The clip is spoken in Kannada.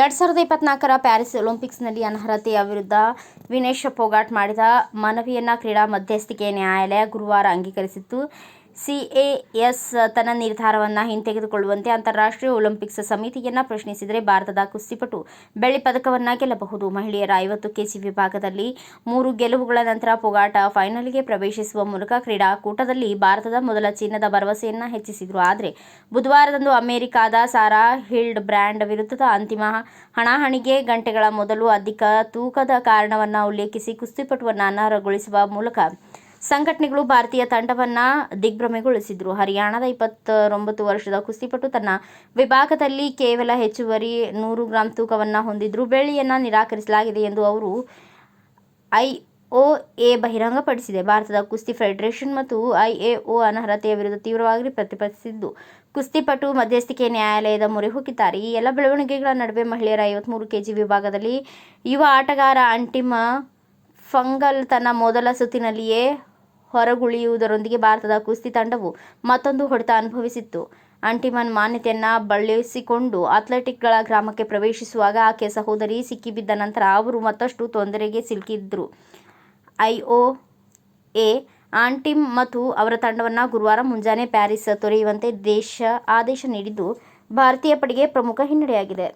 ಎರಡ್ ಸಾವಿರದ ಇಪ್ಪತ್ನಾಲ್ಕರ ಪ್ಯಾರಿಸ್ ಒಲಿಂಪಿಕ್ಸ್ನಲ್ಲಿ ಅನರ್ಹತೆಯ ವಿರುದ್ಧ ವಿನೇಶ್ ಫೋಗಾಟ್ ಮಾಡಿದ ಮನವಿಯನ್ನು ಕ್ರೀಡಾ ಮಧ್ಯಸ್ಥಿಕೆ ನ್ಯಾಯಾಲಯ ಗುರುವಾರ ಅಂಗೀಕರಿಸಿತ್ತು. ಸಿಎಎಸ್ ತನ್ನ ನಿರ್ಧಾರವನ್ನು ಹಿಂತೆಗೆದುಕೊಳ್ಳುವಂತೆ ಅಂತಾರಾಷ್ಟ್ರೀಯ ಒಲಿಂಪಿಕ್ಸ್ ಸಮಿತಿಯನ್ನು ಪ್ರಶ್ನಿಸಿದರೆ ಭಾರತದ ಕುಸ್ತಿಪಟು ಬೆಳ್ಳಿ ಪದಕವನ್ನು ಗೆಲ್ಲಬಹುದು. ಮಹಿಳೆಯರ ಐವತ್ತು ಕೆಜಿ ವಿಭಾಗದಲ್ಲಿ ಮೂರು ಗೆಲುವುಗಳ ನಂತರ ಪುಗಾಟ ಫೈನಲ್ಗೆ ಪ್ರವೇಶಿಸುವ ಮೂಲಕ ಕ್ರೀಡಾಕೂಟದಲ್ಲಿ ಭಾರತದ ಮೊದಲ ಚಿನ್ನದ ಭರವಸೆಯನ್ನು ಹೆಚ್ಚಿಸಿದರು. ಆದರೆ ಬುಧವಾರದಂದು ಅಮೆರಿಕಾದ ಸಾರಾ ಹಿಲ್ಡ್ ಬ್ರ್ಯಾಂಡ್ ವಿರುದ್ಧದ ಅಂತಿಮ ಹಣಾಹಣಿಗೆ ಗಂಟೆಗಳ ಮೊದಲು ಅಧಿಕ ತೂಕದ ಕಾರಣವನ್ನು ಉಲ್ಲೇಖಿಸಿ ಕುಸ್ತಿಪಟುವನ್ನು ಅನರ್ಹಗೊಳಿಸುವ ಮೂಲಕ ಸಂಘಟನೆಗಳು ಭಾರತೀಯ ತಂಡವನ್ನು ದಿಗ್ಭ್ರಮೆಗೊಳಿಸಿದ್ರು. ಹರಿಯಾಣದ ಇಪ್ಪತ್ತೊಂಬತ್ತು ವರ್ಷದ ಕುಸ್ತಿಪಟು ತನ್ನ ವಿಭಾಗದಲ್ಲಿ ಕೇವಲ ಹೆಚ್ಚುವರಿ ನೂರು ಗ್ರಾಂ ತೂಕವನ್ನು ಹೊಂದಿದ್ರು ಬೆಳ್ಳಿಯನ್ನ ನಿರಾಕರಿಸಲಾಗಿದೆ ಎಂದು ಅವರು ಐ ಒ ಎ ಬಹಿರಂಗಪಡಿಸಿದೆ. ಭಾರತದ ಕುಸ್ತಿ ಫೆಡರೇಷನ್ ಮತ್ತು ಐಎಒ ಅನರ್ಹತೆಯ ವಿರುದ್ಧ ತೀವ್ರವಾಗಿ ಪ್ರತಿಭಟಿಸಿದ್ದು. ಕುಸ್ತಿಪಟು ಮಧ್ಯಸ್ಥಿಕೆ ನ್ಯಾಯಾಲಯದ ಮೊರೆ ಹೋಗಿದ್ದಾರೆ. ಈ ಎಲ್ಲ ಬೆಳವಣಿಗೆಗಳ ನಡುವೆ ಮಹಿಳೆಯರ ಐವತ್ಮೂರು ಕೆಜಿ ವಿಭಾಗದಲ್ಲಿ ಯುವ ಆಟಗಾರ ಅಂಟಿಮ ಫಂಗಲ್ ತನ್ನ ಮೊದಲ ಸುತ್ತಿನಲ್ಲಿಯೇ ಹೊರಗುಳಿಯುವುದರೊಂದಿಗೆ ಭಾರತದ ಕುಸ್ತಿ ತಂಡವು ಮತ್ತೊಂದು ಹೊಡೆತ ಅನುಭವಿಸಿತ್ತು. ಅಂಟಿಮನ್ ಮಾನ್ಯತೆಯನ್ನ ಬಳಸಿಕೊಂಡು ಅಥ್ಲೆಟಿಕ್ಗಳ ಗ್ರಾಮಕ್ಕೆ ಪ್ರವೇಶಿಸುವಾಗ ಆಕೆಯ ಸಹೋದರಿ ಸಿಕ್ಕಿಬಿದ್ದ ನಂತರ ಅವರು ಮತ್ತಷ್ಟು ತೊಂದರೆಗೆ ಸಿಲುಕಿದ್ರು. ಎ ಆಂಟಿಮ್ ಮತ್ತು ಅವರ ತಂಡವನ್ನು ಗುರುವಾರ ಮುಂಜಾನೆ ಪ್ಯಾರಿಸ್ ತೊರೆಯುವಂತೆ ದೇಶ ಆದೇಶ ನೀಡಿದ್ದು ಭಾರತೀಯ ಪಡೆಗೆ ಪ್ರಮುಖ ಹಿನ್ನಡೆಯಾಗಿದೆ.